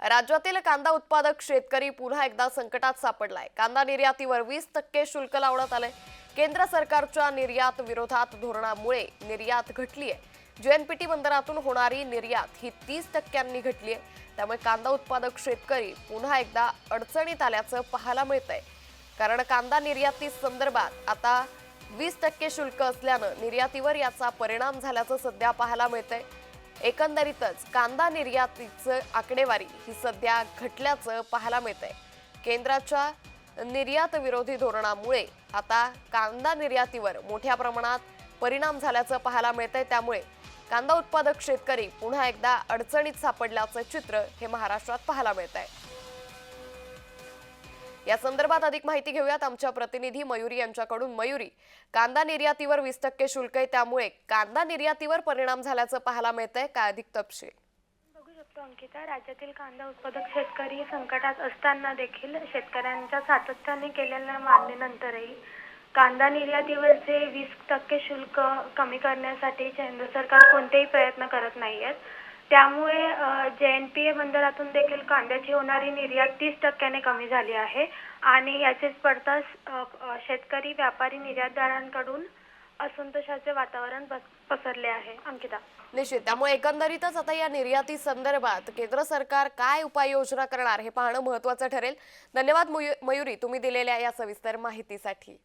राज्यातील कांदा उत्पादक शेतकरी पुन्हा एकदा संकटात सापडलाय. कांदा निर्यातीवर वीस टक्के शुल्क लावण्यात आलंय. केंद्र सरकारच्या निर्यात विरोधात धोरणामुळे निर्यात घटली आहे जेएनपीटी बंदरातून होणारी निर्यात ही तीस टक्क्यांनी घटली आहे त्यामुळे कांदा उत्पादक शेतकरी पुन्हा एकदा अडचणीत आल्याचं पाहायला मिळतंय. कारण कांदा निर्याती संदर्भात आता वीस टक्के शुल्क असल्यानं निर्यातीवर याचा परिणाम झाल्याचं सध्या पाहायला मिळतंय. एकंदरीतच कांदा निर्यातीचं आकडेवारी ही सध्या घटल्याचं पाहायला मिळतंय. केंद्राच्या निर्यात विरोधी धोरणामुळे आता कांदा निर्यातीवर मोठ्या प्रमाणात परिणाम झाल्याचं पाहायला मिळतंय. त्यामुळे कांदा उत्पादक शेतकरी पुन्हा एकदा अडचणीत सापडल्याचं चित्र हे महाराष्ट्रात पाहायला मिळत आहे या संदर्भात अधिक माहिती घेऊयात. आमच्या प्रतिनिधी मयुरी यांच्याकडून. मयुरी कांदा निर्यातीवर वीस टक्के शुल्क आहे त्यामुळे कांदा निर्यातीवर परिणाम झाल्याचं पाहायला मिळतंय. काय अधिक तपशील? अंकिता. राज्यातील कांदा उत्पादक शेतकरी संकटात असताना देखील शेतकऱ्यांच्या सातत्याने केलेल्या मागणीनंतरही कांदा निर्यातीवरचे वीस टक्के शुल्क कमी करण्यासाठी केंद्र सरकार कोणतेही प्रयत्न करत नाही आहेत त्यामुळे जे एन पी ए बंदरातून देखील कांद्याची होणारी निर्यात तीस टक्क्याने कमी झाली आहे. आणि याचेच पडताच शेतकरी व्यापारी निर्यातदारांकडून असंतोषाचे वातावरण पस- पसरले आहे. अंकिता. निश्चित. त्यामुळे एकंदरीतच आता या निर्याती संदर्भात केंद्र सरकार काय उपाययोजना करणार हे पाहणं महत्वाचं ठरेल. धन्यवाद मयू- मयुरी तुम्ही दिलेल्या या सविस्तर माहितीसाठी.